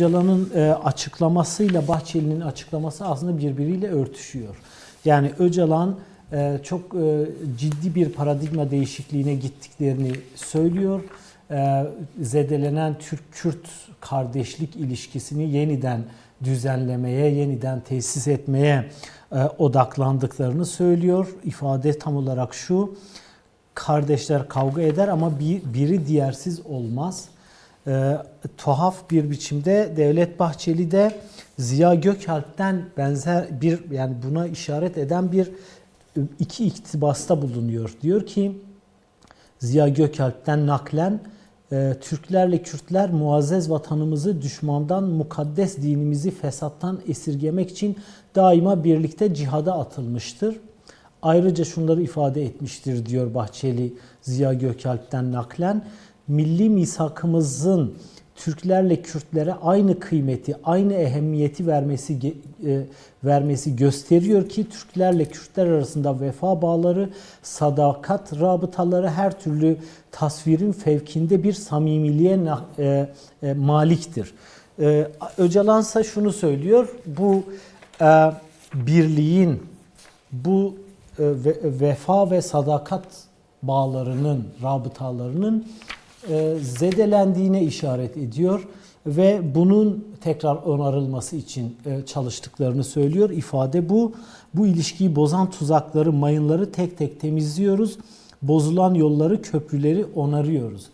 Öcalan'ın e, açıklamasıyla Bahçeli'nin açıklaması aslında birbiriyle örtüşüyor. Yani Öcalan e, çok e, ciddi bir paradigma değişikliğine gittiklerini söylüyor. Zedelenen Türk-Kürt kardeşlik ilişkisini yeniden düzenlemeye, yeniden tesis etmeye odaklandıklarını söylüyor. İfade tam olarak şu, kardeşler kavga eder ama bir, biri diğersiz olmaz e, tuhaf bir biçimde Devlet Bahçeli de Ziya Gökalp'ten benzer bir yani buna işaret eden bir e, iki iktibasta bulunuyor. Diyor ki Ziya Gökalp'ten naklen e, Türklerle Kürtler muazzez vatanımızı düşmandan mukaddes dinimizi fesattan esirgemek için daima birlikte cihada atılmıştır. Ayrıca şunları ifade etmiştir diyor Bahçeli Ziya Gökalp'ten naklen. Milli misakımızın Türklerle Kürtlere aynı kıymeti, aynı ehemmiyeti vermesi e, vermesi gösteriyor ki Türklerle Kürtler arasında vefa bağları, sadakat rabıtaları her türlü tasvirin fevkinde bir samimiliğe e, e, maliktir. E, Öcalan ise şunu söylüyor, bu birliğin, bu ve- vefa ve sadakat bağlarının, rabıtalarının e, zedelendiğine işaret ediyor ve bunun tekrar onarılması için e, çalıştıklarını söylüyor. İfade bu. Bu ilişkiyi bozan tuzakları, mayınları tek tek temizliyoruz. Bozulan yolları, köprüleri onarıyoruz.